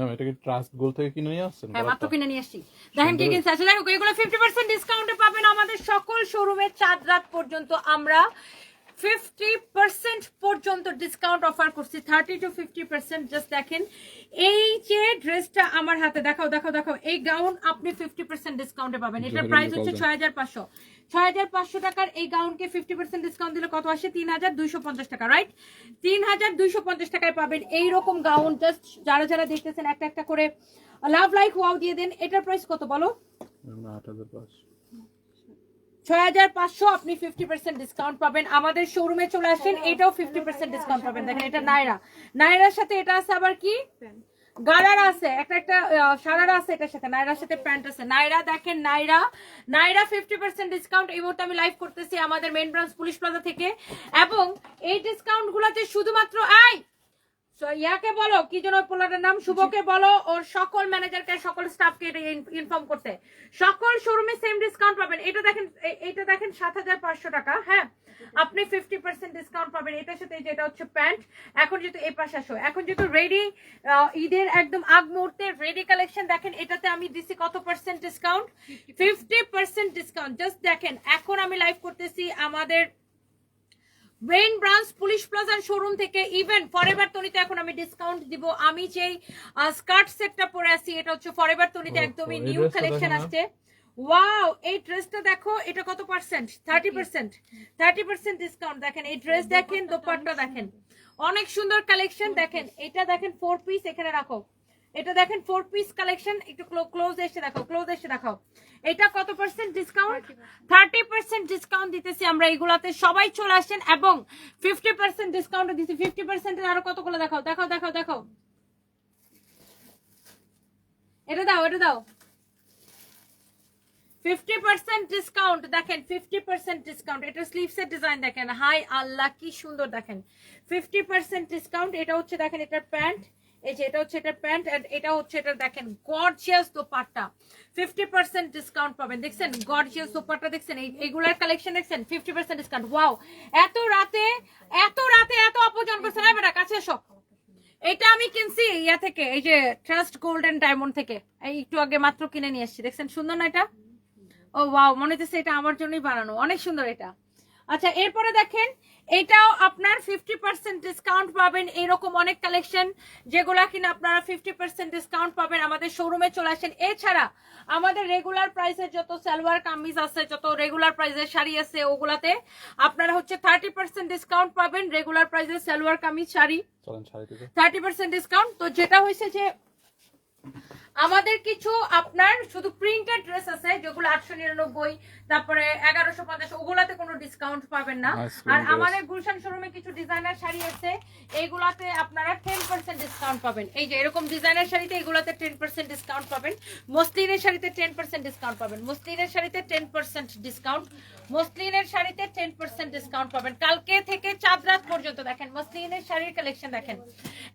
Ma'am এটা কি trust গোল থেকে কিনে নিয়ে আসছেন? হ্যাঁ মাত্র কিনে নিয়ে আসছি। দেখেন কি কিনছে। আচ্ছা এগুলো ফিফটি পার্সেন্ট ডিসকাউন্টে পাবেন আমাদের সকল শোরুমে চাঁদ রাত পর্যন্ত। আমরা ফিফটি পার্সেন্ট পর্যন্ত ডিসকাউন্ট অফার করছি। Thirty two fifty percent just দেখেন। এই যে ড্রেসটা আমার হাতে দেখাও দেখাও দেখাও। এই গাউন আপনি ফিফটি পার্সেন্ট ডিসকাউন্টে পাবেন। এটার প্রাইস হচ্ছে ছয় হাজার পাঁচশো। ছয় হাজার পাঁচশো টাকার এই গাউনকে ফিফটি পার্সেন্ট ডিসকাউন্ট দিলে কত আসে? তিন হাজার দুইশো পঞ্চাশ টাকা রাইট তিন হাজার দুইশো পঞ্চাশ টাকায় পাবেন এইরকম গাউন। জাস্ট যারা যারা দেখতেছেন একটা একটা করে লাভ লাইক ওয়াও দিয়ে দেন, এটার প্রাইস কত বলো? ছয় হাজার পাঁচশো আপনি ফিফটি পার্সেন্ট ডিসকাউন্ট পাবেন। আমাদের শোরুমে চলে আসেন, এটাও ফিফটি পার্সেন্ট ডিসকাউন্ট পাবেন। দেখেন, এটা নাইরা নাইরার সাথে এটা আছে আবার কি? গারারা আছে একটা একটা সারার আছে এটার সাথে নাইরার সাথে প্যান্ট আছে। নাইরা দেখেন নাইরা নাইরা ফিফটি পার্সেন্ট ডিসকাউন্ট এই মুহূর্তে আমি লাইভ করতেছি আমাদের মেন ব্রাঞ্চ পুলিশ প্লাজা থেকে। এবং এই ডিসকাউন্ট গুলাতে শুধুমাত্র So, ইয়াকে বলো কি যেন পোলাটার নাম? শুভকে বলো ওর সকল ম্যানেজারকে সকল স্টাফকে এটা ইনফর্ম করতে। সকল শোরুমে সেম ডিসকাউন্ট পাবেন। এটা দেখেন এ- এটা দেখেন সাত হাজার পাঁচশো টাকা হ্যাঁ? আপনি ফিফটি পার্সেন্ট ডিসকাউন্ট পাবেন। এটার সাথে এই যে এটা হচ্ছে প্যান্ট এখন যেহেতু এই পাশে আসো। এখন যেহেতু রেডি ঈদের একদম আগ মুহূর্তে রেডি কালেকশন দেখেন এটাতে আমি দিছি কত percent discount fifty percent discount just দেখেন এখন আমি লাইভ করতেছি আমাদের ব্রেন ব্রাঞ্চ পুলিশ প্লাজার শোরুম থেকে ইভেন ফরএভার তনিতে এখন আমি ডিসকাউন্ট দিব। আমি যেই স্কার্ট সেটটা পরে আছি এটা হচ্ছে ফরএভার তনিতে একদমই নিউ কালেকশন। আসছে। ওয়াও এই ড্রেসটা দেখো এটা কত percent thirty percent thirty percent discount দেখেন এই ড্রেস দেখেন দোপাট্টা দেখেন। অনেক সুন্দর কালেকশন দেখেন এটা দেখেন ফোর পিস এখানে রাখো। এটা দেখেন ফোর পিস কালেকশন একটু ক্লোজ এসে দেখো ক্লোজ এসে দেখাও। এটা কত percent discount thirty percent discount দিতেছি আমরা এগুলাতে। সবাই চলে আসেন এবং ফিফটি পার্সেন্ট ডিসকাউন্ট দিচ্ছি ফিফটি পার্সেন্টের আরও কতগুলো দেখাও? দেখাও দেখাও দেখাও। এটা দাও এটা দাও। ফিফটি পার্সেন্ট ডিসকাউন্ট দেখেন ফিফটি পার্সেন্ট ডিসকাউন্ট এটা স্লিভসের ডিজাইন দেখেন। হাই আল্লাহ কি সুন্দর দেখেন। ফিফটি পার্সেন্ট ডিসকাউন্ট এটা হচ্ছে দেখেন এটার প্যান্ট। এই যে এটা হচ্ছে এটা প্যান্ট এন্ড এটা হচ্ছে এটা দেখেন gorgeous dupatta. Fifty percent discount পাবেন। দেখছেন? গর্জিয়াস দোপাট্টা দেখছেন? এই- এইগুলার কালেকশন দেখছেন? ফিফটি পার্সেন্ট ডিসকাউন্ট ওয়াও এত রাতে এত রাতে এত অপজন করছে। না বেটা, কাছে এসো। এটা আমি কিনছি ইয়া থেকে, এই যে ট্রাস্ট গোল্ড এন্ড ডায়মন্ড থেকে। এই একটু আগে মাত্র কিনে নিয়ে এসেছি দেখছেন? সুন্দর না এটা? ও ওয়াও মনে হচ্ছে এটা আমার জন্যই বানানো। অনেক সুন্দর এটা। আচ্ছা এরপরে দেখেন এটাও আপনার ফিফটি পার্সেন্ট ডিসকাউন্ট পাবেন। এরকম অনেক কালেকশন যেগুলা কিনা আপনারা ফিফটি পার্সেন্ট ডিসকাউন্ট পাবেন আমাদের শোরুমে চলে আসেন। এছাড়া আমাদের রেগুলার প্রাইসের যত সালোয়ার কামিজ আছে যত রেগুলার প্রাইসের শাড়ি আছে ওগুলাতে আপনারা হচ্ছে থার্টি পার্সেন্ট ডিসকাউন্ট পাবেন রেগুলার প্রাইসের সালোয়ার কামিজ শাড়ি। চলেন শাড়ি থেকে থার্টি পার্সেন্ট ডিসকাউন্ট তো যেটা হয়েছে যে আমাদের কিছু আপনার শুধু প্রিন্টেড ড্রেস আছে যেগুলো আটশো নিরানব্বই তারপরে এগারোশো পঞ্চাশ ওগুলাতে কোনো ডিসকাউন্ট পাবেন না। আর আমাদের গুলশান শোরুমে কিছু ডিজাইনার শাড়ি আছে এইগুলাতে আপনারা টেন পার্সেন্ট ডিসকাউন্ট পাবেন। এই যে এরকম ডিজাইনার শাড়িতে এগুলাতে টেন পার্সেন্ট ডিসকাউন্ট পাবেন। মসলিনের শাড়িতে টেন পার্সেন্ট ডিসকাউন্ট পাবেন। মসলিনের শাড়িতে টেন পার্সেন্ট ডিসকাউন্ট মসলিনের শাড়িতে টেন পার্সেন্ট ডিসকাউন্ট পাবেন। কালকে থেকে চাঁদ রাত পর্যন্ত দেখেন মসলিনের শাড়ির কালেকশন দেখেন।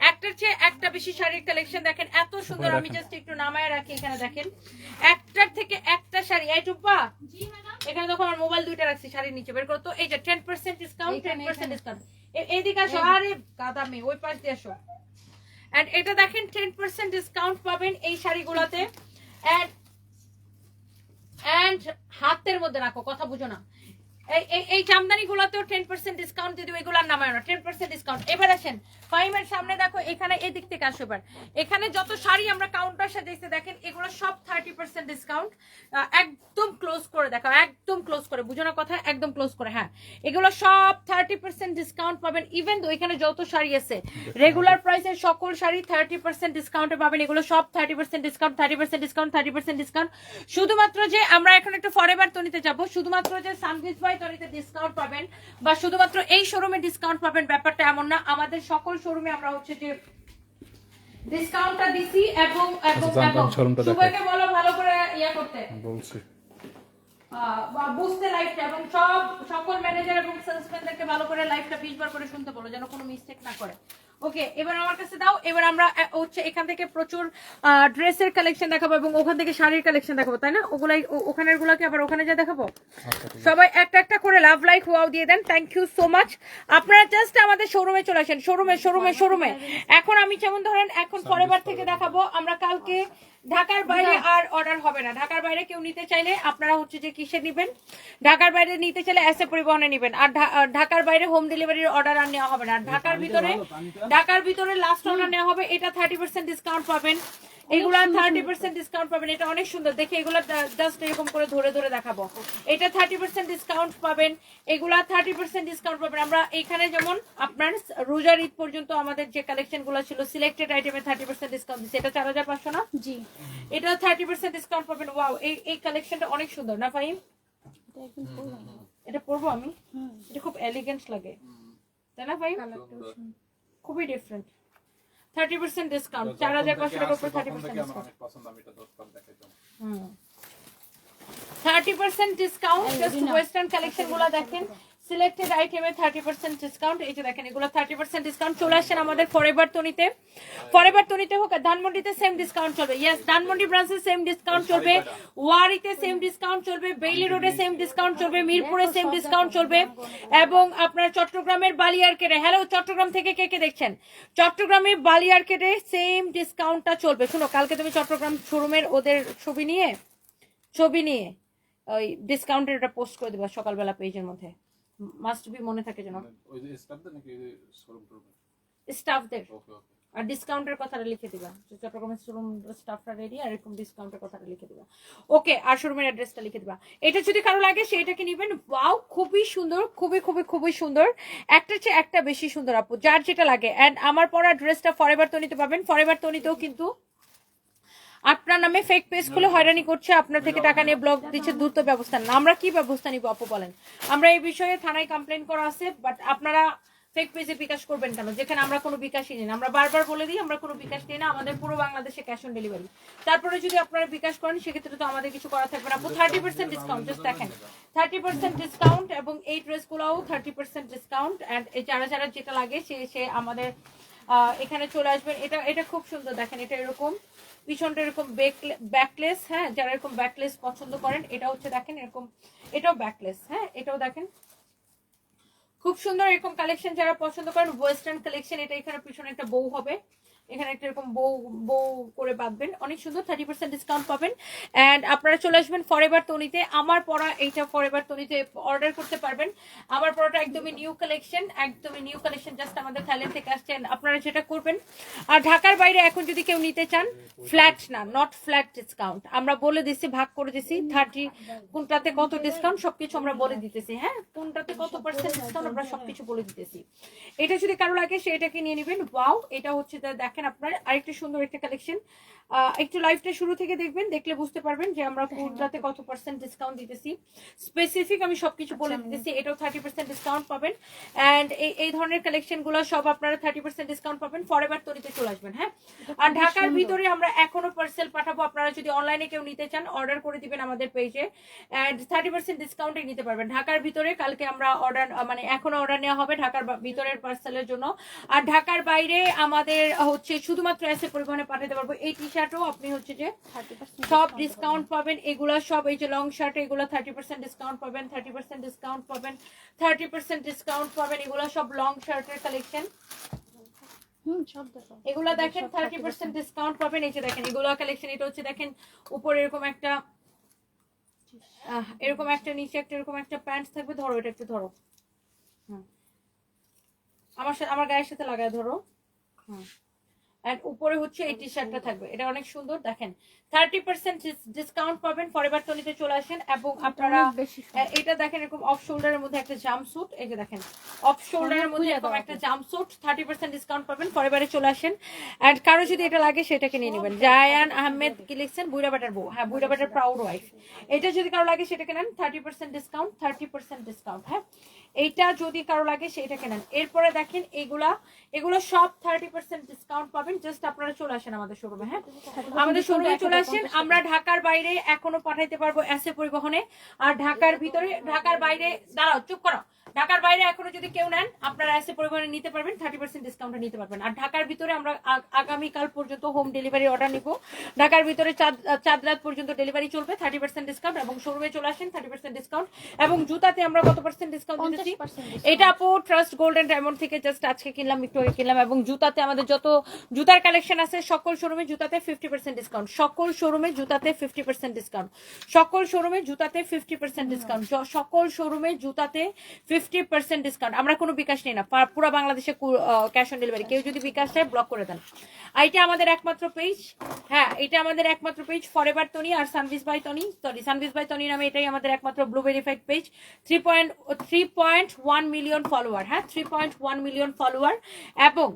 একটার চেয়ে একটা বেশি শাড়ির কালেকশন দেখেন। এত সুন্দর আমি জাস্ট একটু নামায় রাখি এখানে দেখেন। একটার থেকে একটা শাড়ি। এই চুপ্পা এখানে দেখো আমার মোবাইল দুইটা রাখছি শাড়ির নিচে বের করো তো। এই যে ten percent discount ten percent discount এইদিকে আসো। আরে গাদা মেয়ে ওই পাশ দিয়ে আসো। এন্ড এটা দেখেন টেন পার্সেন্ট ডিসকাউন্ট পাবেন এই শাড়িগুলোতে। এন্ড এন্ড হাতের মধ্যে রাখো কথা বুঝো না। এই ten percent discount ten percent discount সামনে দেখো, এখানে এদিক থেকে এখানে যত শাড়ি আমরা কাউন্টার দেখেন, এগুলো সব থার্টি পার্সেন্ট ডিসকাউন্ট একদম ক্লোজ করে দেখো একদম ক্লোজ করে কথা, একদম ক্লোজ করে হ্যাঁ। এগুলো সব থার্টি পার্সেন্ট ডিসকাউন্ট পাবেন ইভেন তো এখানে যত শাড়ি আছে রেগুলার প্রাইসের সকল শাড়ি থার্টি পার্সেন্ট ডিসকাউন্টে পাবেন, এগুলো সব thirty percent discount thirty percent discount thirty percent discount শুধুমাত্র যে আমরা এখন একটু ফরেভার তনিতে যাব, শুধুমাত্র যে সানভিজ বাই তনিতে ডিসকাউন্ট পাবেন বা শুধুমাত্র এই শোরুমে ডিসকাউন্ট পাবেন ব্যাপারটা এমন না। আমাদের সকল শোরুমে আমরা হচ্ছে যে ডিসকাউন্টটা দিছি এবং এবং আচ্ছা, এবং শোরুমটা বলো ভালো করে ইয়া করতে। বলছি। বুঝতে এবং সব সকল ম্যানেজার এবং সেলসম্যানদেরকে ভালো করে লাইফটা বিশবার করে শুনতে বলো যেন কোনো মিস্টেক না করে। ওকে এবার আমার কাছে দাও। এবার আমরা হচ্ছে এখান থেকে প্রচুর ড্রেসের কালেকশন দেখাবো এবং ওখান থেকে শাড়ির কালেকশন দেখাবো তাই না? ওগুলাই ওখানের গুলাকে আবার ওখানে যা দেখাবো? আচ্ছা সবাই একটা একটা করে লাভ লাইক ওয়াও দিয়ে দেন। থ্যাংক ইউ সো মাচ আপনারা জাস্ট আমাদের শোরুমে চলে আসেন। শোরুমে শোরুমে শোরুমে এখন আমি যেমন ধরেন এখন পরের থেকে দেখাবো আমরা কালকে ঢাকার বাইরে আর অর্ডার হবে না। ঢাকার বাইরে কেউ নিতে চাইলে আপনারা হচ্ছে যে কিসে নিবেন? ঢাকার বাইরে নিতে চাইলে এসে পরিবহনে নিবেন। আর ঢাকার বাইরে হোম ডেলিভারির অর্ডার আর নেওয়া হবে না। আর ঢাকার ভিতরে ঢাকার ভিতরে লাস্ট অর্ডার নেওয়া হবে এটা থার্টি পার্সেন্ট ডিসকাউন্ট পাবেন। এগুলা থার্টি পার্সেন্ট ডিসকাউন্ট পাবেন। এটা অনেক সুন্দর। দেখে এগুলো জাস্ট এরকম করে ধরে ধরে দেখাবো। এটা থার্টি পার্সেন্ট ডিসকাউন্ট পাবেন। এগুলা থার্টি পার্সেন্ট ডিসকাউন্ট পাবেন। আমরা এখানে যেমন আপনার রোজার ঈদ পর্যন্ত আমাদের যে কালেকশনগুলো ছিল সিলেক্টেড আইটেমে থার্টি পার্সেন্ট ডিসকাউন্ট দিচ্ছে। এটা চার হাজার পাঁচশো না? জি। এটা থার্টি পার্সেন্ট ডিসকাউন্ট পাবেন। ওয়াও এই এই কালেকশনটা অনেক সুন্দর। না ফাহিম? এটা একদম পুরনো এটা পরবো আমি? হুম। এটা খুব এলিগেন্ট লাগে। তাই না সুন্দর। খুবই ডিফারেন্ট থার্টি পার্সেন্ট ডিসকাউন্ট চার হাজার পাঁচশো টাকার উপর thirty percent discount thirty percent discount just western কালেকশনগুলো দেখেন। সিলেক্টেড আইটেমে থার্টি পার্সেন্ট ডিসকাউন্ট এই যে দেখেন এগুলো থার্টি পার্সেন্ট ডিসকাউন্ট চলে আসেন আমাদের ফরেভার তনিতে ফরেভার তনিতে হোক ধানমন্ডিতে সেম ডিসকাউন্ট চলবে। ইয়েস ধানমন্ডি ব্রাঞ্চে সেম ডিসকাউন্ট চলবে। ওয়ারিতে সেম ডিসকাউন্ট চলবে। বেইলি রোডে সেম ডিসকাউন্ট চলবে। মিরপুরে সেম ডিসকাউন্ট চলবে। এবং আপনার চট্টগ্রামের বালিয়ারকেটে হ্যালো চট্টগ্রাম থেকে কে কে দেখছেন? চট্টগ্রামের বালিয়ারকেটে সেম ডিসকাউন্টটা চলবে। শুনো কালকে তুমি চট্টগ্রাম শোরুমের ওদের ছবি নিয়ে ছবি নিয়ে ওই ডিসকাউন্টের ওটা পোস্ট করে দেবা সকালবেলা পেজের মধ্যে। মাস্ট বি মনে থাকে যেন। স্টাফদের আর ডিসকাউন্টের কথাটা লিখে দিবা। যে চট্টগ্রামের শোরুম স্টাফটা রেডি আর এরকম ডিসকাউন্টের কথাটা লিখে দিবা। ওকে আর শোরুমের অ্যাড্রেসটা লিখে দিবা। এটা যদি কারও লাগে সেটাকে নিবেন। ওয়াও খুবই সুন্দর খুবই খুবই খুবই সুন্দর। একটা চেয়ে একটা বেশি সুন্দর আপু যার যেটা লাগে। অ্যান্ড আমার পরা ড্রেসটা ফরেভার তনিতে পাবেন। ফরেভার তনিতেও কিন্তু আপনার নামে ফেক পেজ খুলে হয়রানি করছে, আপনার থেকে টাকা নিয়ে ব্লক দিচ্ছে, দ্রুত ব্যবস্থা না আমরা কি ব্যবস্থা নিব, আপু বলেন? আমরা এই বিষয়ে থানায় কমপ্লেন করা আছে বাট আপনারা ফেক পেজে বিকাশ করবেন কেন? যেখানে আমরা কোনো বিকাশই নিই। আমরা বারবার বলে দিই, আমরা কোনো বিকাশ দিই না, আমাদের পুরো বাংলাদেশে ক্যাশ অন ডেলিভারি তারপরে যদি আপনারা বিকাশ করেন, সেক্ষেত্রে তো আমাদের কিছু করা থাকবে না। থার্টি পার্সেন্ট ডিসকাউন্ট জাস্ট দেখেন। থার্টি পার্সেন্ট ডিসকাউন্ট এবং এই ড্রেসগুলোও থার্টি পার্সেন্ট ডিসকাউন্ট অ্যান্ড যারা যারা যেটা লাগে, সে সে আমাদের এখানে চলে আসবেন। এটা এটা খুব সুন্দর দেখেন, এটা এরকম, পিছনটা এরকম ব্যাকলেস হ্যাঁ যারা এরকম ব্যাকলেস পছন্দ করেন, এটা হচ্ছে দেখেন এরকম, এটাও ব্যাকলেস হ্যাঁ এটাও দেখেন। খুব সুন্দর এরকম কালেকশন যারা পছন্দ করেন ওয়েস্টার্ন কালেকশন এটা এখানে পিছনে একটা বউ হবে। এখানে একটা এরকম বউ বউ করে বাঁধবেন। অনেক সুন্দর থার্টি পার্সেন্ট ডিসকাউন্ট পাবেন। অ্যান্ড আপনারা চলে আসবেন ফরেভার তনিতে আমার পড়া এইটা ফরেভার তনিতে অর্ডার করতে পারবেন। আমার পড়াটা একদমই নিউ কালেকশন একদমই নিউ কালেকশন জাস্ট আমাদের থাইল্যান্ড থেকে আসছেন আপনারা যেটা করবেন, আর ঢাকার বাইরে এখন যদি কেউ নিতে চান ফ্ল্যাট না নট ফ্ল্যাট ডিসকাউন্ট আমরা বলে দিছি, ভাগ করে দিছি থার্টি কোনটাতে কত ডিসকাউন্ট সবকিছু আমরা বলে দিতেছি হ্যাঁ? কোনটাতে কত পার্সেন্ট ডিসকাউন্ট আমরা সবকিছু বলে দিতেছি। এটা যদি কারও লাগে সে এটাকে নিয়ে নেবেন। ওয়াও এটা হচ্ছে যা দেখেন আপনার আরেকটা সুন্দর একটা কালেকশন একটু লাইভটা শুরু থেকে দেখবেন দেখলে বুঝতে পারবেন যে আমরা কোনটাতে কত পার্সেন্ট ডিসকাউন্ট দিতেছি। স্পেসিফিক আমি সবকিছু বলে দিতেছি এটাও থার্টি পার্সেন্ট ডিসকাউন্ট পাবেন। অ্যান্ড এই ধরনের কালেকশনগুলো সব আপনারা থার্টি পার্সেন্ট ডিসকাউন্ট পাবেন ফরেভার তরিতে চলে আসবেন হ্যাঁ? আর ঢাকার ভিতরে আমরা এখনও পার্সেল পাঠাবো আপনারা যদি অনলাইনে কেউ নিতে চান অর্ডার করে দিবেন আমাদের পেজে অ্যান্ড থার্টি পার্সেন্ট ডিসকাউন্টে নিতে পারবেন। ঢাকার ভিতরে কালকে আমরা অর্ডার মানে এখনও অর্ডার নেওয়া হবে ঢাকার ভিতরের পার্সেলের জন্য। আর ঢাকার বাইরে আমাদের হচ্ছে শুধুমাত্র এসে পরিবহনে পাঠাতে পারব এই টি শার্টও আপনি হচ্ছে যে সব ডিসকাউন্ট পাবেন। এগুলা সব এই যে লং শার্ট এগুলো থার্টি পার্সেন্ট ডিসকাউন্ট পাবেন থার্টি পার্সেন্ট ডিসকাউন্ট পাবেন থার্টি পার্সেন্ট ডিসকাউন্ট পাবেন এগুলো সব লং শার্টের কালেকশন এগুলো দেখেন থার্টি পার্সেন্ট ডিসকাউন্ট পাবেন। এই যে দেখেন এগুলো কালেকশন এটা হচ্ছে দেখেন উপরে এরকম একটা এরকম একটা নিচে একটা এরকম একটা প্যান্ট থাকবে। ধরো এটা একটু ধরো। হুম। আমার সাথে আমার গায়ের সাথে লাগায় ধরো। হুম। এন্ড উপরে হচ্ছে এই টি শার্টটা থাকবে। এটা অনেক সুন্দর দেখেন। থার্টি পার্সেন্ট ডিসকাউন্ট পাবেন ফরেভার টনিতে চলে আসেন এবং আপনারা এটা দেখেন এরকম অফ শোল্ডারের মধ্যে একটা জাম্প স্যুট এই যে দেখেন অফ শোল্ডারের মধ্যে এরকম একটা jumpsuit thirty percent discount পাবেন ফরেভারে চলে আসেন। এন্ড কারও যদি এটা লাগে সেটাকে নিয়ে নেবেন। জায়ান আহমেদ কি লিখছেন? বুইরাবাটার বউ। হ্যাঁ বুইরাবাটার প্রাউড ওয়াইফ এটা যদি কারও লাগে সেটাকে নেন thirty percent discount thirty percent discount হ্যাঁ? এইটা যদি কারও লাগে সেটা কেনেন। এরপরে দেখেন এগুলা, এগুলো সব থার্টি পার্সেন্ট ডিসকাউন্ট পাবেন। জাস্ট আপনারা চলে আসেন আমাদের শোরুমে হ্যাঁ? আমাদের শোরুমে চলে আসেন। আমরা ঢাকার বাইরে এখনও পাঠাইতে পারব এসে পরিবহনে। আর ঢাকার ভিতরে, ঢাকার বাইরে, দাঁড়াও, চুপ করো। ঢাকার বাইরে এখনও যদি কেউ নেন, আপনারা এসে পরিবহনে নিতে পারবেন থার্টি পার্সেন্ট ডিসকাউন্টে নিতে পারবেন। আর ঢাকার ভিতরে আমরা আগামীকাল পর্যন্ত হোম ডেলিভারি অর্ডার নিব। ঢাকার ভিতরে চাঁদ রাত পর্যন্ত ডেলিভারি চলবে থার্টি পার্সেন্ট ডিসকাউন্ট এবং শোরুমে চলে আসেন থার্টি পার্সেন্ট ডিসকাউন্ট এবং জুতাতে আমরা কত পার্সেন্ট ডিসকাউন্ট 50% এটা আপু ট্রাস্ট গোল্ডেন ডায়মন্ড থেকে জাস্ট আজকে কিনলাম একটু আগে কিনলাম এবং জুতাতে আমাদের যত জুতার কালেকশন আছে সকল শোরুমে জুতাতে ফিফটি পার্সেন্ট ডিসকাউন্ট সকল শোরুমে জুতাতে ফিফটি পার্সেন্ট ডিসকাউন্ট সকল শোরুমে জুতাতে ফিফটি পার্সেন্ট ডিসকাউন্ট সকল শোরুমে জুতাতে ফিফটি পার্সেন্ট ডিসকাউন্ট আমরা কোনো বিকাশ নেই না। পুরো বাংলাদেশে ক্যাশ অন ডেলিভারি কেউ যদি বিকাশ চায় ব্লক করে দেন। এটা আমাদের একমাত্র পেজ হ্যাঁ এটা আমাদের একমাত্র page forever Tony R Sanvees by Tony sorry Sanvees by Tony নামে এটাই আমাদের একমাত্র blue verified page three point three point one million follower হ্যাঁ? Three point one million follower এবং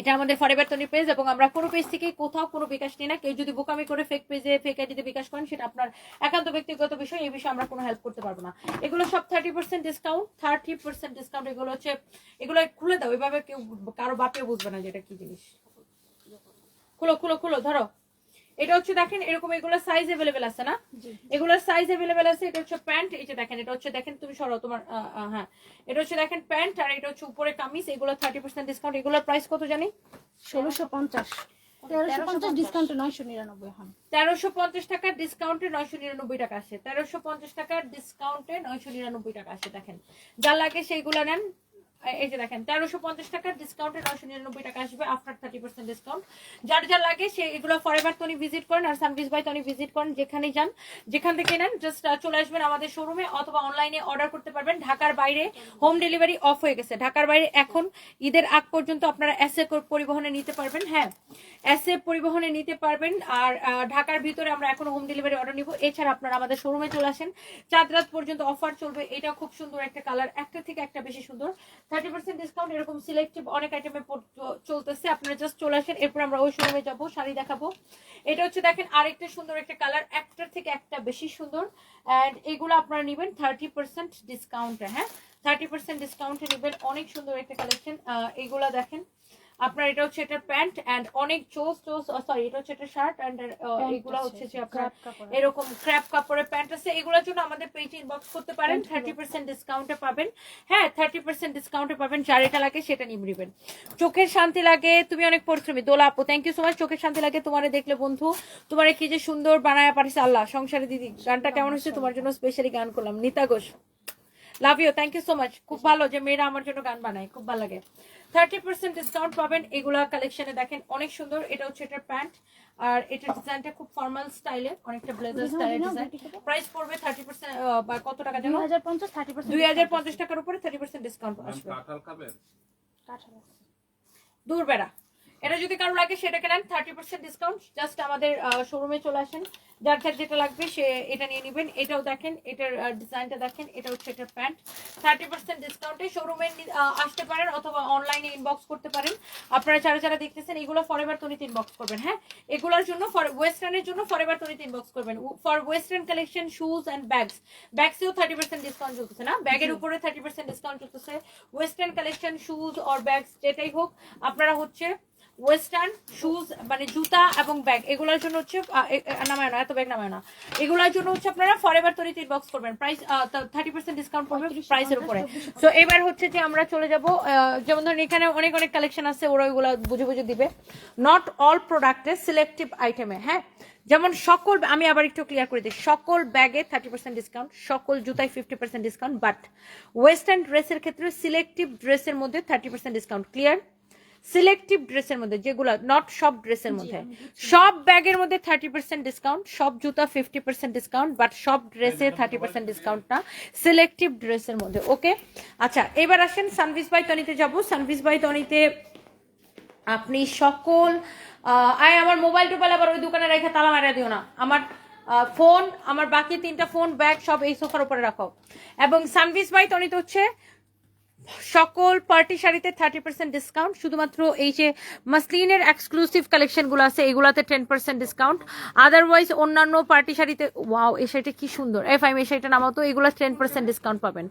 এটা আমাদের ফরেভার তনি পেজ এবং আমরা কোনো পেজ থেকে কোথাও কোনো বিকাশ নিই না। কেউ যদি বোকামি করে ফেক পেজে ফেক আইডিতে বিকাশ করেন, সেটা আপনার একান্ত ব্যক্তিগত বিষয়, এই বিষয়ে আমরা কোনো হেল্প করতে পারব না। এগুলো সব thirty percent discount thirty percent discount এগুলো হচ্ছে, এগুলো খুলে দাও। এভাবে কেউ, কারও বাপেও বুঝবে না যে এটা কি জিনিস। খুলো খুলো খুলো, ধরো। এটা হচ্ছে দেখেন এরকম এগুলো সাইজ এভেলেবেল আছে না? জি এগুলোর সাইজ এভেলেবেল আছে এটা হচ্ছে প্যান্ট এই যে দেখেন এটা হচ্ছে দেখেন তুমি সরো তোমার হ্যাঁ। এটা হচ্ছে দেখেন প্যান্ট আর এটা হচ্ছে উপরে কামিজ এগুলো থার্টি পার্সেন্ট ডিসকাউন্ট এগুলোর প্রাইস কত জানি? ষোলোশো পঞ্চাশ। তেরোশো পঞ্চাশ নয়শো নিরানব্বই তেরোশো পঞ্চাশ টাকার ডিসকাউন্টে নয়শো নিরানব্বই টাকা আসে। তেরোশো পঞ্চাশ টাকার ডিসকাউন্টে নয়শো নিরানব্বই টাকা আসে দেখেন। যা লাগে সেইগুলো নেন। এই যে দেখেন, তেরোশো পঞ্চাশ টাকার ডিসকাউন্টে নয়শো নিরানব্বই টাকা আসবে আফটার থার্টি পার্সেন্ট ডিসকাউন্ট যার যা লাগে সে এগুলো ফরেভার তনি ভিজিট করেন আর সানভিস বাই তনি ভিজিট করেন, যেখানেই যান, যেখান থেকে নেন জাস্ট চলে আসবেন আমাদের শোরুমে অথবা অনলাইনে অর্ডার করতে পারবেন। ঢাকার বাইরে হোম ডেলিভারি অফ হয়ে গেছে। ঢাকার বাইরে এখন ঈদের আগ পর্যন্ত আপনারা এসে পরিবহনে নিতে পারবেন হ্যাঁ। এসে পরিবহনে নিতে পারবেন আর ঢাকার ভিতরে আমরা এখন হোম ডেলিভারি অর্ডার নিব। এছাড়া আপনারা আমাদের শোরুমে চলে আসেন। চাঁদ রাত পর্যন্ত অফার চলবে। এটা খুব সুন্দর একটা কালার একটা থেকে একটা বেশি সুন্দর। থার্টি পার্সেন্ট ডিসকাউন্ট এরকম সিলেক্টিভ অনেক আইটেমে চলতেছে। আপনারা জাস্ট চলে আসেন, এরপর আমরা ওই শোরুমে যাব, শাড়ি দেখাবো। এটা হচ্ছে দেখেন আরেকটা সুন্দর একটা কালার একটার থেকে একটা বেশি সুন্দর। অ্যান্ড এগুলো আপনারা নেবেন থার্টি পার্সেন্ট ডিসকাউন্টে হ্যাঁ? থার্টি পার্সেন্ট ডিসকাউন্টে নেবেন অনেক সুন্দর একটা কালেকশন এইগুলা দেখেন আপনার এটা হচ্ছে এটা প্যান্ট এন্ড অনেক চোস চোস সরি এটা হচ্ছে এটা শার্ট এন্ড এগুলা হচ্ছে যে আপনার এরকম ক্র্যাপ কাপড়ের প্যান্ট আছে। এগুলোর জন্য আমাদের পেজে ইনবক্স করতে পারেন। থার্টি পার্সেন্ট ডিসকাউন্টে পাবেন। হ্যাঁ থার্টি পার্সেন্ট ডিসকাউন্টে পাবেন। যার এটা লাগে সেটা নিয়ে নেবেন। চোখের শান্তি লাগে। তুমি অনেক পরিশ্রমী। দোলা আপু থ্যাংক ইউ সো মাচ চোখের শান্তি লাগে তোমারে দেখলে বন্ধু। তোমারে কি যে সুন্দর বানায় পারিস আল্লাহ। সংসারে দিদি গানটা কেমন হচ্ছে তোমার জন্য স্পেশালি গান করলাম। Nita Ghosh. Love you thank you so much খুব ভালো যে মেয়েরা আমার জন্য গান বানায় খুব ভালো লাগে। থার্টি পার্সেন্ট ডিসকাউন্ট পাবেন এগুলা কালেকশনে দেখেন অনেক সুন্দর। এটা হচ্ছে এটার প্যান্ট। আর এটার ডিজাইনটা খুব ফর্মাল স্টাইলে অনেকটা ব্লেজার স্টাইলের ডিজাইন প্রাইস পড়বে থার্টি পার্সেন্ট বা কত টাকা দুই জানো হাজার পঞ্চাশ থার্টি পার্সেন্ট দুই হাজার পঞ্চাশ টাকার উপরে থার্টি পার্সেন্ট ডিসকাউন্ট আসবে। দূর বেড়া এটা যদি কারও লাগে সেটা কেনেন থার্টি পার্সেন্ট ডিসকাউন্ট জাস্ট আমাদের শোরুমে চলে আসেন। যার যার যেটা লাগবে, সে এটা নিয়ে নেবেন। এটাও দেখেন, এটার ডিজাইনটা দেখেন, এটা হচ্ছে এটার প্যান্ট থার্টি পার্সেন্ট ডিসকাউন্টে শোরুমে আসতে পারেন অথবা অনলাইনে ইনবক্স করতে পারেন। আপনারা যারা যারা দেখতেছেন, এগুলো ফর ফরএভার তনিতে ইনবক্স করবেন হ্যাঁ? এগুলোর জন্য ফর ওয়েস্টার্নের জন্য ফর ফরএভার তনিতে ইনবক্স করবেন। For western collection shoes and bags ব্যাগসেও thirty percent discount চলতেছে, না? ব্যাগের উপরে থার্টি পার্সেন্ট ডিসকাউন্ট চলতেছে। Western collection shoes or bags যেটাই হোক, আপনারা হচ্ছে ওয়েস্টার্ন শুজ মানে জুতা এবং ব্যাগ। এগুলোর জন্য হচ্ছে নামায় না এত ব্যাগ নামায় না এগুলোর জন্য হচ্ছে আপনারা ফরএভার তরিতে ইনবক্স করবেন। প্রাইস থার্টি পার্সেন্ট ডিসকাউন্ট করবে প্রাইসের উপরে। তো এবার হচ্ছে যে আমরা চলে যাব যেমন ধরুন এখানে অনেক অনেক কালেকশন আছে ওরা ওইগুলো বুঝে বুঝে দিবে। নট অল প্রোডাক্টে সিলেক্টিভ আইটেমে হ্যাঁ? যেমন সকল আমি আবার একটু ক্লিয়ার করে দিই সকল ব্যাগে থার্টি পার্সেন্ট ডিসকাউন্ট সকল জুতায় fifty percent discount but western ড্রেসের ক্ষেত্রে সিলেক্টিভ ড্রেসের মধ্যে thirty percent discount clear selective ড্রেসের মধ্যে যেগুলো নট সব ড্রেসের মধ্যে। সব ব্যাগের মধ্যে থার্টি পার্সেন্ট ডিসকাউন্ট সব জুতা ফিফটি পার্সেন্ট ডিসকাউন্ট বাট সব ড্রেসে থার্টি পার্সেন্ট ডিসকাউন্ট না সিলেক্টিভ ড্রেসের মধ্যে ওকে আচ্ছা এবার আসেন সানভিস বাই তনিতে যাব। সানভিস বাই তনিতে আপনি সকল আহ, আয় আমার মোবাইল টোবাইল আবার ওই দোকানে রেখে তালা মারা দিও না। আমার ফোন আমার বাকি তিনটা ফোন ব্যাগ সব এই সোফার উপরে রাখো। এবং সানভিস বাই তনিতে হচ্ছে সকল পার্টি শাড়িতে থার্টি পার্সেন্ট ডিসকাউন্ট শুধুমাত্র এই যে মাসলিনের এক্সক্লুসিভ কালেকশনগুলো আছে, এগুলাতে টেন পার্সেন্ট ডিসকাউন্ট আদারওয়াইজ অন্যান্য পার্টি শাড়িতে ওয়াও এই শাড়িটা কি সুন্দর। এফ আই এই শাড়িটা নামাতো এগুলা টেন পার্সেন্ট ডিসকাউন্ট পাবেন।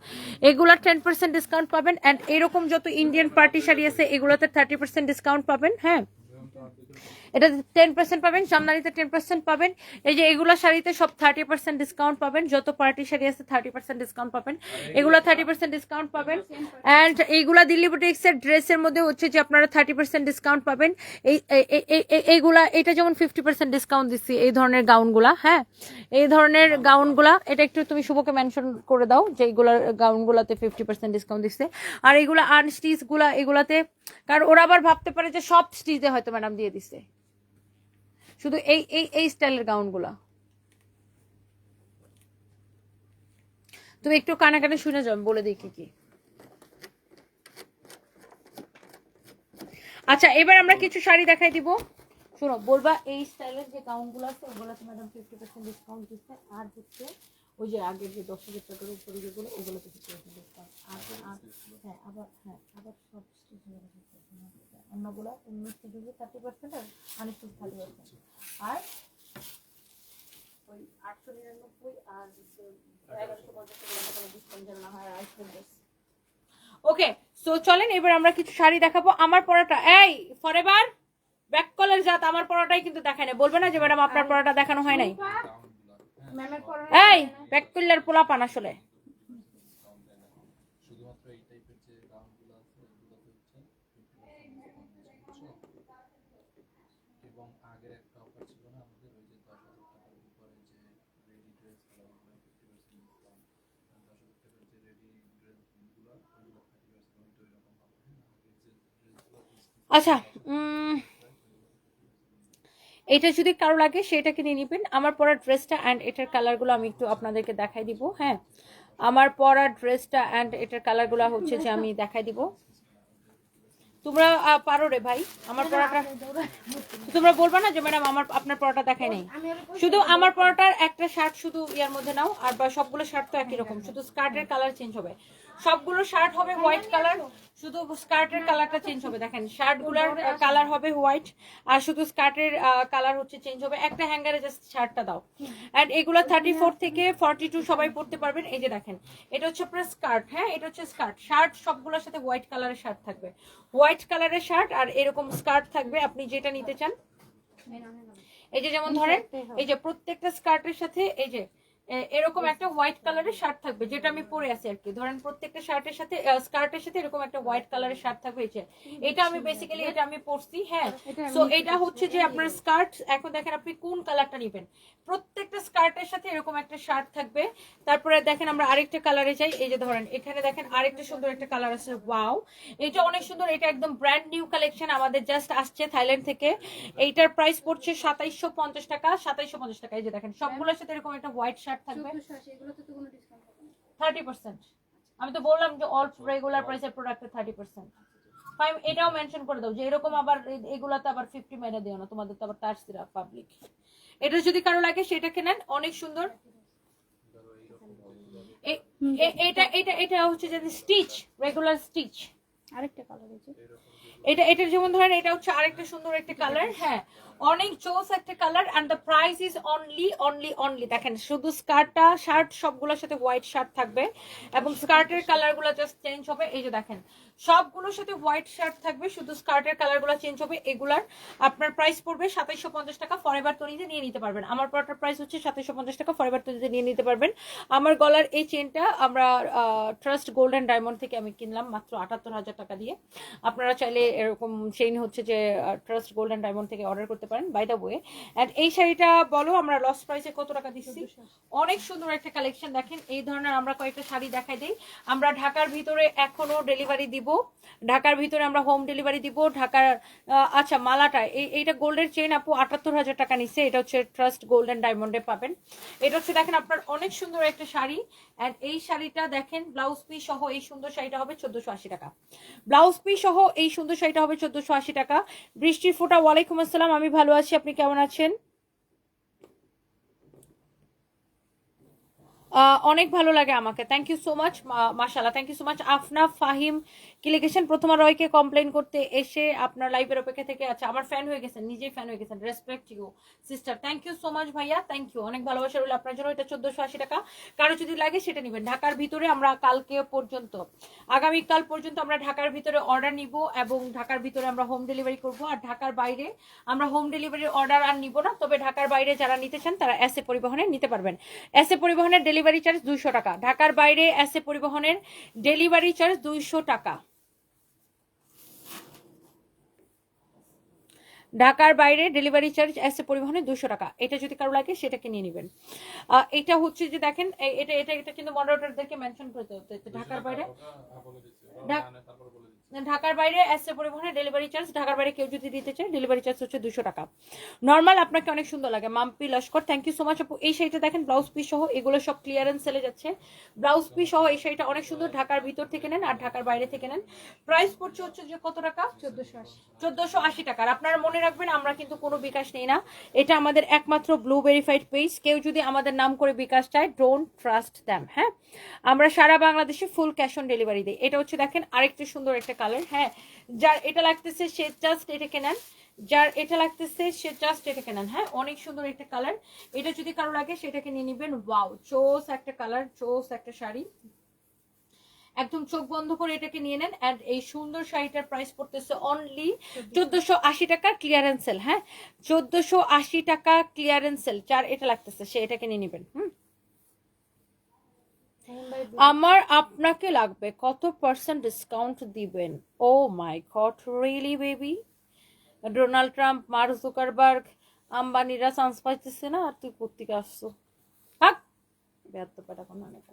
এগুলা টেন পার্সেন্ট ডিসকাউন্ট পাবেন অ্যান্ড এরকম যত ইন্ডিয়ান পার্টি শাড়ি আছে, এগুলাতে থার্টি পার্সেন্ট ডিসকাউন্ট পাবেন হ্যাঁ। এটা টেন পার্সেন্ট পাবেন জামদানিতে টেন পার্সেন্ট পাবেন। এই যে এগুলা শাড়িতে সব থার্টি পার্সেন্ট ডিসকাউন্ট পাবেন, যত পার্টি শাড়ি আছে থার্টি পার্সেন্ট ডিসকাউন্ট পাবেন। এগুলা থার্টি পার্সেন্ট ডিসকাউন্ট পাবেন। অ্যান্ড এইগুলা দিল্লি বুটিক্সের ড্রেসের মধ্যে হচ্ছে যে আপনারা থার্টি পার্সেন্ট ডিসকাউন্ট পাবেন। এই, এই- এই- এই- এই- এইগুলা, এটা যেমন ফিফটি পার্সেন্ট ডিসকাউন্ট দিচ্ছি এই ধরনের গাউনগুলা হ্যাঁ? এই ধরনের গাউনগুলা, এটা একটু তুমি শুভকে মেনশন করে দাও যে এইগুলার গাউনগুলাতে ফিফটি পার্সেন্ট ডিসকাউন্ট দিচ্ছে আর এইগুলা আনস্টিচগুলা, এগুলাতে, কারণ ওরা আবার ভাবতে পারে যে সব স্টিচে হয়তো ম্যাডাম দিয়ে দিচ্ছে শুধু এই এই এই স্টাইলের গাউনগুলা তুমি একটু কানে কানে শুনে যাও বলে দিই কি কি। আচ্ছা এবার আমরা কিছু শাড়ি দেখাই দিব। শোনো, বলবা এই স্টাইলের যে গাউনগুলো আছে, ওগুলোতে ম্যাডাম ফিফটি পার্সেন্ট ডিসকাউন্ট দিচ্ছে। আর হচ্ছে ওই যে আগের যে দশ হাজার টাকার উপরে যেগুলো, ওগুলোতে ফিফটি পার্সেন্ট ডিসকাউন্ট আর হ্যাঁ আবার হ্যাঁ আবার সব অন্যগুলো অন্য স্টেজে থার্টি পার্সেন্ট আর থার্টি পার্সেন্ট আর ওই আটশো নিরানব্বই আর এগারোশো পঞ্চাশ ডিসকাউন্ট না হয় আইসক্রিম ওকে সো চলেন এবার আমরা কিছু শাড়ি দেখাবো। আমার পরাটা এই ফরেভার ব্যাক কলের জাত আমার পরাটাই কিন্তু দেখায় না বলবে না যে ম্যাডাম আপনার পরাটা দেখানো হয় নাই। ম্যামের পর এই ব্যাক কল্যার পোলা পান আসলে শুধুমাত্র এই টাইপের যে গাউনগুলো আছে এগুলোতে হচ্ছে 50% discount বুঝছ? এবং আগের একটা অফার ছিল না আমাদের, ওই যে দশ হাজার টাকার উপরে যে রেডি ড্রেস ফিফটি পার্সেন্ট দশ হাজার টাকার যে রেডি ড্রেসগুলো পার্সেন্ট ওইটা এরকম হবে আচ্ছা এটা যদি কারও লাগে সেটাকে নিয়ে নিবেন। আমার পরা ড্রেসটা অ্যান্ড এটার কালারগুলো আমি একটু আপনাদেরকে দেখাই দিব হ্যাঁ? আমার পরা ড্রেসটা অ্যান্ড এটার কালারগুলো হচ্ছে যে আমি দেখাই দিব। তোমরা পারো রে ভাই আমার পরোটা তোমরা বলবা না যে ম্যাডাম আমার আপনার পরোটা দেখাই নাই। শুধু আমার পরোটার একটা শার্ট শুধু ইয়ার মধ্যে নাও আর সবগুলো শার্ট তো একই রকম। শুধু স্কার্টের কালার চেঞ্জ হবে। সবগুলো শার্ট হবে হোয়াইট কালার শুধু স্কার্টের কালারটা চেঞ্জ হবে। দেখেন শার্টগুলার কালার হবে হোয়াইট আর শুধু স্কার্টের কালার হচ্ছে চেঞ্জ হবে। একটা হ্যাঙ্গারে জাস্ট শার্টটা দাও। এন্ড এগুলো থার্টি ফোর থেকে ফর্টি টু সবাই পড়তে পারবেন। এই যে দেখেন, এটা হচ্ছে আপনার স্কার্ট হ্যাঁ? এটা হচ্ছে স্কার্ট শার্ট সবগুলোর সাথে হোয়াইট কালারের শার্ট থাকবে। হোয়াইট কালারের শার্ট আর এরকম স্কার্ট থাকবে। আপনি যেটা নিতে চান, এই যে যেমন ধরেন, এই যে প্রত্যেকটা স্কার্টের সাথে, এই যে এরকম একটা হোয়াইট কালারের শার্ট থাকবে যেটা আমি পরে আছি আর কি ধরেন প্রত্যেকটা শার্টের সাথে স্কার্টের সাথে এরকম একটা হোয়াইট কালারের শার্ট থাকবে এই যে। এটা আমি বেসিক্যালি এটা আমি পরছি হ্যাঁ। সো এটা হচ্ছে যে আপনার স্কার্ট এখন দেখেন আপনি কোন কালারটা নেবেন। প্রত্যেকটা স্কার্টের সাথে এরকম একটা শার্ট থাকবে। তারপরে দেখেন আমরা আরেকটা কালারে যাই এই যে ধরেন এখানে দেখেন আরেকটা সুন্দর একটা কালার আছে ওয়াও এটা অনেক সুন্দর এটা একদম ব্র্যান্ড নিউ কালেকশন আমাদের জাস্ট আসছে থাইল্যান্ড থেকে। এইটার প্রাইস পড়ছে সাতাইশশো পঞ্চাশ টাকা সাতাইশশো পঞ্চাশ টাকা এই যে দেখেন সবগুলোর সাথে এরকম একটা হোয়াইট শার্ট থাকবে। হবে না। থার্টি পার্সেন্ট আমি তো বললাম যে অল রেগুলার প্রাইসের প্রোডাক্টে থার্টি পার্সেন্ট ফাইভ এটাও মেনশন করে দাও যে এরকম আবার এগুলাতে আবার ফিফটি মেরে দিও না তোমাদের তো আবার তারসিরা পাবলিক এটা যদি কারও লাগে সেটা কেনেন অনেক সুন্দর। এটা এটা এটা হচ্ছে যে স্টিচ রেগুলার স্টিচ আরেকটা কালার আছে। এটা এটা যেমন ধরেন, এটা হচ্ছে আরেকটা সুন্দর একটা কালার হ্যাঁ। অনেক জোস একটা colour and the price is only only only দেখেন, শুধু স্কার্টটা শার্ট সবগুলোর সাথে হোয়াইট শার্ট থাকবে এবং স্কার্টের কালারগুলো জাস্ট চেঞ্জ হবে। এই যে দেখেন সবগুলোর সাথে হোয়াইট শার্ট থাকবে, শুধু স্কার্টের কালারগুলো চেঞ্জ হবে, এগুলার আপনার প্রাইস পড়বে সাতাইশশো পঞ্চাশ টাকা ফরেভার তনিতে নিয়ে নিতে পারবেন। আমার পরটার প্রাইস হচ্ছে সাতাইশশো পঞ্চাশ টাকা ফরেভার তনিতে নিয়ে নিতে পারবেন। আমার গলার এই চেনটা আমরা ট্রাস্ট গোল্ড অ্যান্ড ডায়মন্ড থেকে আমি কিনলাম মাত্র আটাত্তর হাজার টাকা দিয়ে। আপনারা চাইলে এরকম চেইন হচ্ছে যে ট্রাস্ট গোল্ড অ্যান্ড ডায়মন্ড থেকে অর্ডার করতে পারেন বাই দ্য ওয়ে অ্যান্ড এই শাড়িটা বলো, আমরা লস প্রাইসে কত টাকা দিচ্ছি? অনেক সুন্দর একটা কালেকশন দেখেন, এই ধরনের আমরা কয়েকটা শাড়ি দেখাই দিই। আমরা ঢাকার ভিতরে এখনও ডেলিভারি দিব ঢাকার ভিতরে আমরা হোম ডেলিভারি দিব। ঢাকার আচ্ছা মালাটা, এই, এইটা গোল্ডের চেন আপু আটাত্তর হাজার টাকা নিচ্ছে। এটা হচ্ছে ট্রাস্ট গোল্ড ডায়মন্ডে পাবেন। এটা হচ্ছে দেখেন আপনার অনেক সুন্দর একটা শাড়ি। অ্যান্ড এই শাড়িটা দেখেন ব্লাউজ পিস সহ এই সুন্দর শাড়িটা হবে চোদ্দশো আশি টাকা। ব্লাউজ পিস সহ এই সুন্দর শাড়িটা হবে চোদ্দশো আশি টাকা। বৃষ্টির ফোটা, ওয়ালাইকুম আসসালাম, আমি ভালো আছি, আপনি কেমন আছেন? অনেক ভালো লাগে আমাকে। থ্যাংক ইউ সো মাচ মাশাল্লাহ thank you so much Afnaf Fahim, কি লিখেছেন? প্রথমা রয়কে কমপ্লেন করতে এসে আপনার লাইভের অপেক্ষা থেকে আচ্ছা আমার ফ্যান হয়ে গেছেন, নিজেই ফ্যান হয়ে গেছেন। Respect you sister thank you so much ভাইয়া থ্যাংক ইউ অনেক ভালোবাসা রইল আপনার জন্য, এটা চোদ্দশো আশি টাকা। কারও যদি লাগে সেটা নেবেন। ঢাকার ভিতরে আমরা কালকে পর্যন্ত আগামীকাল পর্যন্ত আমরা ঢাকার ভিতরে অর্ডার নিব এবং ঢাকার ভিতরে আমরা হোম ডেলিভারি করব। আর ঢাকার বাইরে আমরা হোম ডেলিভারির অর্ডার আর নিব না, তবে ঢাকার বাইরে যারা নিতে চান তারা এসে পরিবহনে নিতে পারবেন। এসে পরিবহনের ডেলিভারি চার্জ দুইশো টাকা। ঢাকার বাইরে এসে পরিবহনের ডেলিভারি চার্জ দুইশো টাকা। ঢাকার বাইরে ডেলিভারি চার্জ এসে পরিবহনে দুশো টাকা। এটা যদি কারও লাগে সেটাকে নিয়ে নেবেন। আহ, এটা হচ্ছে যে দেখেন এটা এটা এটা কিন্তু মডারেটরদেরকে মেনশন করতে হতো তো ঢাকার বাইরে ঢাক- ঢাকার বাইরে এসে পরিবহনে ডেলিভারি চার্জ ঢাকার বাইরে কেউ যদি দিতে চায় ডেলিভারি চার্জ হচ্ছে দুশো টাকা। নর্মাল আপনাকে অনেক সুন্দর লাগে। Mampi Laskar thank you so much আপু। এই শাড়িটা দেখেন ব্লাউজ পিস সহ, এগুলো সব ক্লিয়ারেন্স সেলে যাচ্ছে। ব্লাউজ পিস সহ এই শাড়িটা অনেক সুন্দর ঢাকার ভিতর থেকে নেন আর ঢাকার বাইরে থেকে নেন। প্রাইস পড়ছে হচ্ছে যে কত টাকা? চোদ্দশো আশি। চোদ্দশো আশি টাকা। আপনারা মনে রাখবেন, আমরা কিন্তু কোনো বিকাশ নেই না। এটা আমাদের একমাত্র ব্লু ভেরিফাইড পেজ কেউ যদি আমাদের নাম করে বিকাশ চায় ডোন্ট ট্রাস্ট দ্যাম হ্যাঁ? আমরা সারা বাংলাদেশে ফুল ক্যাশ অন ডেলিভারি দিই। এটা হচ্ছে দেখেন, আরেকটা সুন্দর একটা কালার হ্যাঁ। যার এটা লাগতেছে, সে জাস্ট এটাকে নেন যার এটা লাগতেছে, সে জাস্ট এটাকে নেন হ্যাঁ। অনেক সুন্দর একটা কালার। এটা যদি কারও লাগে, সেটাকে নিয়ে নিবেন। ওয়াও চোস একটা কালার, চোস একটা শাড়ি। একদম চোখ বন্ধ করে এটাকে নিয়ে নেন। অ্যান্ড এই সুন্দর শাড়িটার প্রাইস পড়তেছে অনলি চোদ্দশো আশি টাকা ক্লিয়ারেন্স সেল হ্যাঁ। চোদ্দশো আশি টাকা ক্লিয়ারেন্স সেল যার এটা লাগতেছে, সে এটাকে নিয়ে নেবেন, হুম। আমার আপনাকে লাগবে কত পার্সেন্ট ডিসকাউন্ট দিবেন? ও my god really baby Donald Trump, Mark Zuckerberg আম্বানিরা chance পাইতেছে না, আর তুই কোথেকে আসছো? অনেক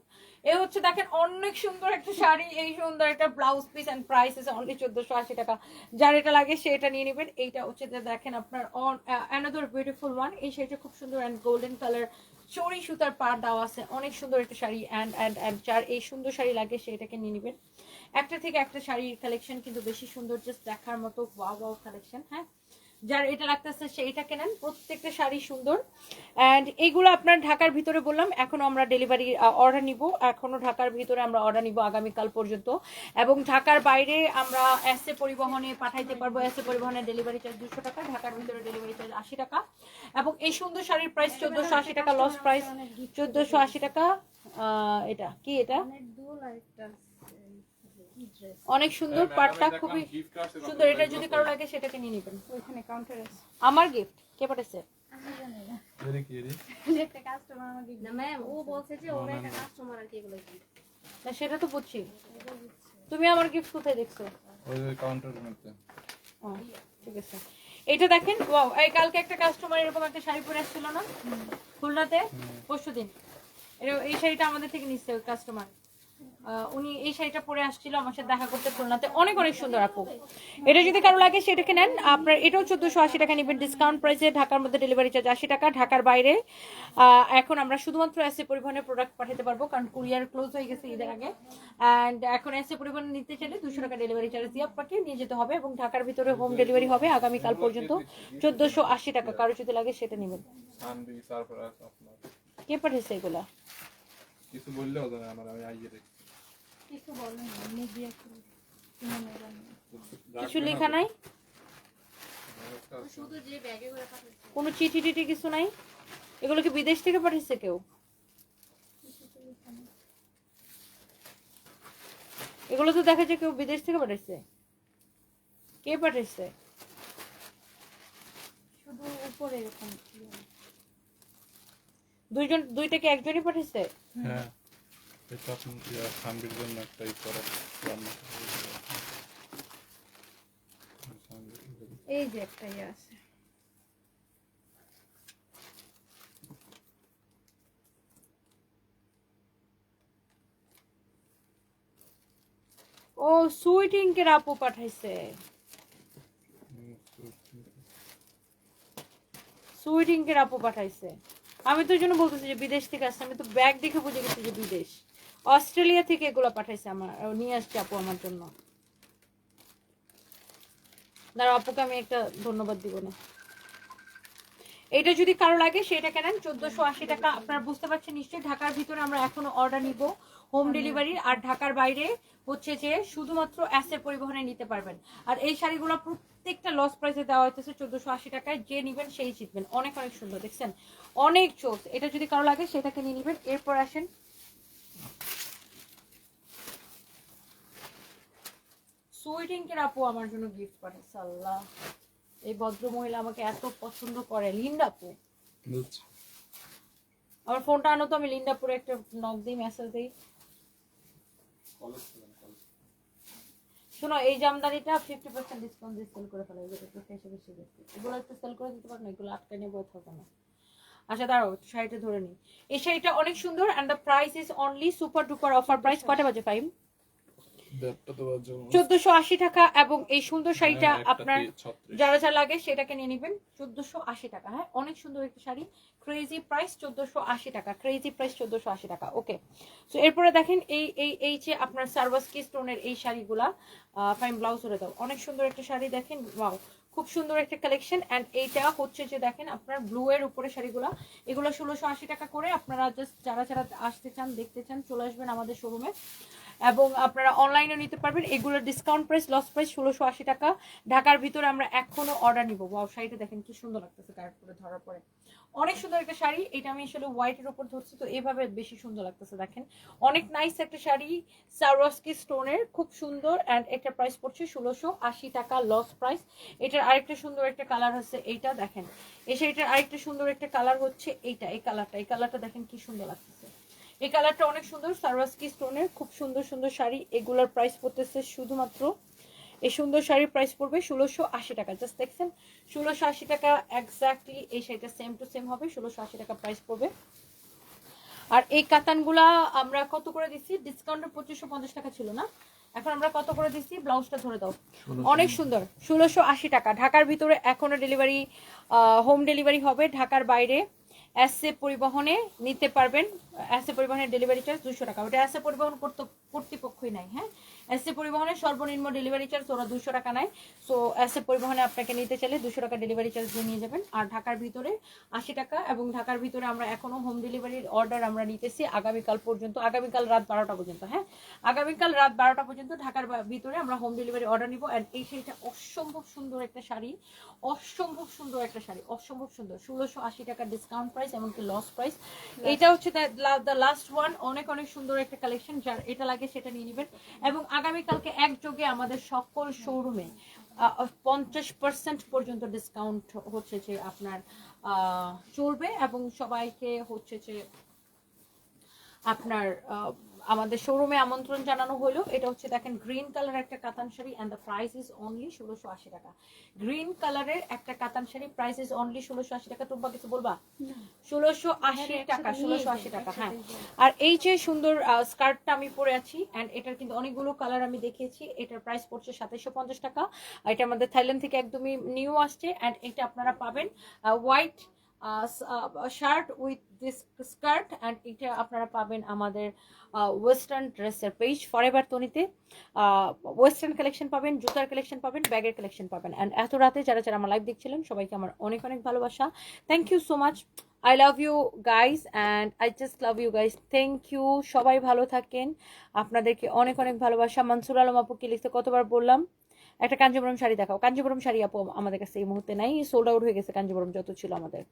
এ হচ্ছে দেখেন, অনেক সুন্দর একটা শাড়ি, এই সুন্দর একটা blouse piece and price is only চোদ্দশো আশি টাকা। যার এটা লাগে সে এটা নিয়ে নেবেন। এইটা হচ্ছে দেখেন আপনার অন অ্যানাদার বিউটিফুল ওয়ান এই শাড়িটা খুব সুন্দর অ্যান্ড গোল্ডেন কালার চড়ি সুতার পার দেওয়া আছে। অনেক সুন্দর একটা শাড়ি অ্যান্ড অ্যান্ড অ্যান্ড যার এই সুন্দর শাড়ি লাগে সে এটাকে নিয়ে নেবেন। একটা থেকে একটা শাড়ির কালেকশন কিন্তু বেশি সুন্দর জাস্ট দেখার মতো বা ওয়াও কালেকশন হ্যাঁ? যার এটা লাগতেছে সেইটা কেনেন? প্রত্যেকটা শাড়ি সুন্দর। অ্যান্ড এইগুলো আপনার ঢাকার ভিতরে বললাম এখনও আমরা ডেলিভারি অর্ডার নিব। এখনও ঢাকার ভিতরে আমরা অর্ডার নিব আগামীকাল পর্যন্ত। এবং ঢাকার বাইরে আমরা এসে পরিবহনে পাঠাইতে পারব। এসে পরিবহনে ডেলিভারি চার্জ দুশো টাকা, ঢাকার ভিতরে ডেলিভারি চার্জ আশি টাকা। এবং এই সুন্দর শাড়ির প্রাইস চোদ্দশো আশি টাকা লস প্রাইস চোদ্দশো আশি টাকা এটা কি এটা? অনেক সুন্দর পাটটা খুবই সুন্দর এটা যদি কারও লাগে সেটাকে নিয়ে নেবেন। ওইখানে কাউন্টার আছে। আমার গিফট কে পাঠাইছে আমি জানি না এরে কি রে? একটা কাস্টমার আমাকে না ম্যাম ও বলছে যে ওরা একটা কাস্টমার আর কি এগুলো কিনবে। না সেটা তো বুঝছি। তুমি আমার গিফট কোথায় দেখছ? ওই যে কাউন্টারের মধ্যে। ও, ঠিক আছে। এইটা দেখেন ওয়াও এই কালকে একটা কাস্টমার এরকম একটা শাড়ি পরে আসছিল না? খুলনাতে? পরশু দিন এই শাড়িটা আমাদের থেকে নিচ্ছে ওই কাস্টমার উনি এই শাড়িটা পরে আসছিল আমার সাথে দেখা করতে খুলনাতে। অনেক অনেক সুন্দর আপু। এটা যদি কারও লাগে সেটাকে নেন। আপনার এটাও চোদ্দশো আশি টাকা নেবেন ডিসকাউন্ট প্রাইসে ঢাকার মধ্যে ডেলিভারি চার্জ আশি টাকা ঢাকার বাইরে। এখন আমরা শুধুমাত্র এসে পরিবহনের প্রোডাক্ট পাঠাতে পারব কারণ কুরিয়ার ক্লোজ হয়ে গেছে ঈদের আগে। অ্যান্ড এখন এসে পরিবহন নিতে চাইলে দুশো টাকা ডেলিভারি চার্জ দিয়ে আপনাকে নিয়ে যেতে হবে এবং ঢাকার ভিতরে হোম ডেলিভারি হবে আগামীকাল পর্যন্ত চোদ্দশো আশি টাকা। কারও যদি লাগে সেটা নেবেন। কে পাঠিয়েছে এগুলা? কিছু বললেও আমার আমি আইয়ে দেখি। কিছু এমনি দিয়ে লেখা নাই? শুধু যে ব্যাগে করে পাঠাচ্ছে। কোনো চিঠি টিঠি কিছু নাই? এগুলো কি বিদেশ থেকে পাঠিয়েছে কেউ? এগুলো তো দেখা যায় কেউ বিদেশ থেকে পাঠিয়েছে। কে পাঠিয়েছে? শুধু উপরে এরকম। দুইজন দুইটাকে একজনই পাঠিয়েছে? হ্যাঁ। এটা আপনি জন্য একটা করা এই যে একটা ইয়ে আছে। ও, সুইট ইঙ্কের আপু পাঠাইছে। সুইট ইঙ্কের আপু পাঠাইছে। আমি তো জন্য বলতেছি যে বিদেশ থেকে আসছে, আমি তো ব্যাগ দেখে বুঝে গেছি যে বিদেশ। অস্ট্রেলিয়া থেকে এগুলো পাঠাইছে আমার নিয়ে আসছে আপু আমার জন্য। দাঁড়া আপুকে আমি একটা ধন্যবাদ দিব না। এটা যদি কারও লাগে সেটা কেনেন? চোদ্দশো আশি টাকা আপনারা বুঝতে পারছেন নিশ্চয়ই ঢাকার ভিতরে আমরা এখনও অর্ডার নিব। হোম ডেলিভারি আর ঢাকার বাইরে হচ্ছে যে শুধুমাত্র অ্যাসের পরিবহনে নিতে পারবেন। আর এই শাড়িগুলো প্রত্যেকটা লস প্রাইসে দেওয়া হইতেছে চোদ্দশো আশি টাকায় যে নিবেন সেই জিতবেন। অনেক অনেক সুন্দর দেখছেন? অনেক চোখ। এটা যদি কারও লাগে সেটাকে নিয়ে নিবেন। এরপর আসেন সুইটিংকের আপু আমার জন্য গিফট পাঠাচ্ছে আল্লাহ। এই ভদ্র মহিলা আমাকে এত পছন্দ করে। লিন্ডা আপু? আমার ফোনটা আনো তো আমি লিন্ডাপুরে একটা নক দিই মেসেজ দিই। শোনো এই জামদানিটা ফিফটি পার্সেন্ট ডিসকাউন্ট দিয়ে সেল করে ফেলো। এগুলো একটু বেশি বেশি এগুলো একটু সেল করে দিতে পারো না? এগুলো আটকে নিয়ে বই না। আচ্ছা দাঁড়াও শাড়িটা ধরে নিই। এই শাড়িটা অনেক সুন্দর and the price is only super duper offer price কটা বাজে তো বাজে। চোদ্দশো আশি টাকা এবং এই সুন্দর শাড়িটা হ্যাঁ, আপনার তি- যারা যা লাগে সেটাকে নিয়ে নেবেন। চোদ্দশো আশি টাকা হ্যাঁ অনেক সুন্দর একটা শাড়ি। ক্রেজি প্রাইস চোদ্দশো আশি টাকা ক্রেজি প্রাইস চোদ্দশো আশি টাকা ওকে সো এরপরে দেখেন এই এই এই যে আপনার সার্ভাসকি স্টোনের এই শাড়িগুলা ফাইন ব্লাউজ ধরে দাও। অনেক সুন্দর একটা শাড়ি দেখেন ওয়াও খুব সুন্দর একটা কালেকশন অ্যান্ড এইটা হচ্ছে যে দেখেন আপনার ব্লু এর উপরে শাড়িগুলো। এগুলো ষোলোশো আশি টাকা করে আপনারা জাস্ট যারা যারা আসতে চান, দেখতে চান, চলে আসবেন আমাদের শোরুমে এবং আপনারা অনলাইনে নিতে পারবেন। এগুলোর ডিসকাউন্ট প্রাইস লস প্রাইস ষোলোশো আশি টাকা। ঢাকার ভিতরে আমরা এখনও অর্ডার নিব। ওয়াও শাড়িটা দেখেন কি সুন্দর লাগতেছে কার্ড করে ধরার পরে। অনেক সুন্দর একটা শাড়ি। এটা আমি আসলে হোয়াইটের উপর ধরছি, তো এভাবে বেশি সুন্দর লাগতেছে, দেখেন। অনেক নাইস একটা শাড়ি সারোস্কি স্টোনের খুব সুন্দর অ্যান্ড একটা প্রাইস পড়ছে ষোলোশো আশি টাকা লস প্রাইস এটার আরেকটা সুন্দর একটা কালার হচ্ছে এইটা, দেখেন। এই শাড়িটার আরেকটা সুন্দর একটা কালার হচ্ছে এইটা, এই কালারটা এই কালারটা দেখেন কি সুন্দর লাগতেছে। এই কালারটা অনেক সুন্দর সারওয়াস্কি স্টোনের খুব সুন্দর সুন্দর শাড়ি। এগুলার প্রাইস পড়তেছে শুধুমাত্র এই সুন্দর শাড়ির প্রাইস পড়বে ষোলোশো আশি টাকা। জাস্ট দেখছেন? ষোলোশো আশি টাকা এক্স্যাক্টলি এই শাড়িটা সেম টু সেম হবে ষোলোশো আশি টাকা প্রাইস পড়বে। আর এই কাতানগুলা আমরা কত করে দিচ্ছি ডিসকাউন্টে পঁচিশশো পঞ্চাশ টাকা ছিল না? এখন আমরা কত করে দিচ্ছি ব্লাউজটা ধরে দাও। অনেক সুন্দর ষোলোশো আশি টাকা। ঢাকার ভিতরে এখনও ডেলিভারি হোম ডেলিভারি হবে। ঢাকার বাইরে এসএ পরিবহনে নিতে পারবেন। এসএ পরিবহনের ডেলিভারি চার্জ দুশো টাকা। ওটা এসএ পরিবহন কর্ত- কর্তৃপক্ষই নাই হ্যাঁ? এসএ পরিবহনের সর্বনিম্ন ডেলিভারি চার্জ ওরা দুশো টাকা নেয়। সো এসএ পরিবহনে আপনাকে নিতে চাইলে দুশো টাকা ডেলিভারি চার্জ দিয়ে নিয়ে যাবেন। আর ঢাকার ভিতরে আশি টাকা এবং ঢাকার ভিতরে আমরা এখনও হোম ডেলিভারির অর্ডার আমরা নিতেছি আগামীকাল পর্যন্ত আগামীকাল রাত বারোটা পর্যন্ত হ্যাঁ? আগামীকাল রাত বারোটা পর্যন্ত ঢাকার ভিতরে আমরা হোম ডেলিভারি অর্ডার নিব। অ্যান্ড এই শাড়িটা অসম্ভব সুন্দর একটা শাড়ি অসম্ভব সুন্দর একটা শাড়ি অসম্ভব সুন্দর। ষোলোশো আশি টাকা ডিসকাউন্ট প্রাইস এমনকি লস প্রাইস এটা হচ্ছে দ্য লাস্ট ওয়ান অনেক অনেক সুন্দর একটা কালেকশন যার এটা লাগে সেটা নিয়ে নেবেন। এবং আগামীকালকে একযোগে আমাদের সকল শোরুমে পঞ্চাশ পার্সেন্ট পর্যন্ত ডিসকাউন্ট হচ্ছে যে আপনার চলবে এবং সবাইকে হচ্ছে যে আপনার আমাদের শোরুমে আমন্ত্রণ জানানো হলো। এটা হচ্ছে দেখেন গ্রিন কালার একটা কাতান sari and the price is only ষোলোশো আশি টাকা। গ্রিন কালারের একটা কাতান শাড়ি প্রাইস ইজ অনলি ষোলোশো আশি টাকা। তোমরা কিছু বলবা? ষোলোশো আশি টাকা ষোলোশো আশি টাকা হ্যাঁ। আর এই যে সুন্দর স্কার্টটা আমি পরে আছি অ্যান্ড এটার কিন্তু অনেকগুলো কালার আমি দেখিয়েছি। এটার প্রাইস পড়ছে সাতাইশো পঞ্চাশ টাকা। আর এটা আমাদের থাইল্যান্ড থেকে একদমই নিউ আসছে অ্যান্ড এটা আপনারা পাবেন white shirt with this skirt and এটা আপনারা পাবেন আমাদের ওয়েস্টার্ন ড্রেসের পেজ ফরএভার তনিতে ওয়েস্টার্ন কালেকশন পাবেন, জুতার কালেকশন পাবেন ব্যাগের কালেকশন পাবেন। অ্যান্ড এত রাতে যারা যারা আমার লাইভ দেখছিলেন, সবাইকে আমার অনেক অনেক ভালোবাসা। Thank you so much I love you guys and I just love you guys thank you সবাই ভালো থাকেন। আপনাদেরকে অনেক অনেক ভালোবাসা। মনসুর আলম আপুকে লিখতে কতবার বললাম? একটা কাঞ্জিবরম শাড়ি দেখাও। কাঞ্জিবরম শাড়ি আপু আমাদের কাছে এই মুহূর্তে নাই সোল্ড আউট হয়ে গেছে কাঞ্জিবরম যত ছিল আমাদের।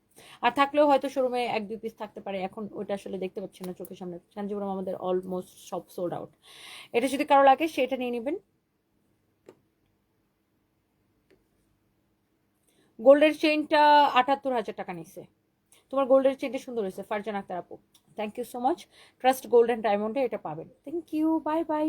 আর থাকলেও হয়তো শোরুমে এক, দুই পিস থাকতে পারে, এখন ওইটা আসলে দেখতে পাচ্ছি না চোখের সামনে। কাঞ্জিবরম আমাদের অলমোস্ট সব সোল্ড আউট এটা যদি কারও লাগে, সেটা নিয়ে নেবেন। গোল্ডের চেইনটা আটাত্তর হাজার টাকা নিছে। তোমার গোল্ডের চেইনটা সুন্দর হয়েছে, ফারজান আক্তার আপু। Thank you so much Trust Gold and ডায়মন্ডে এটা পাবেন। Thank you bye bye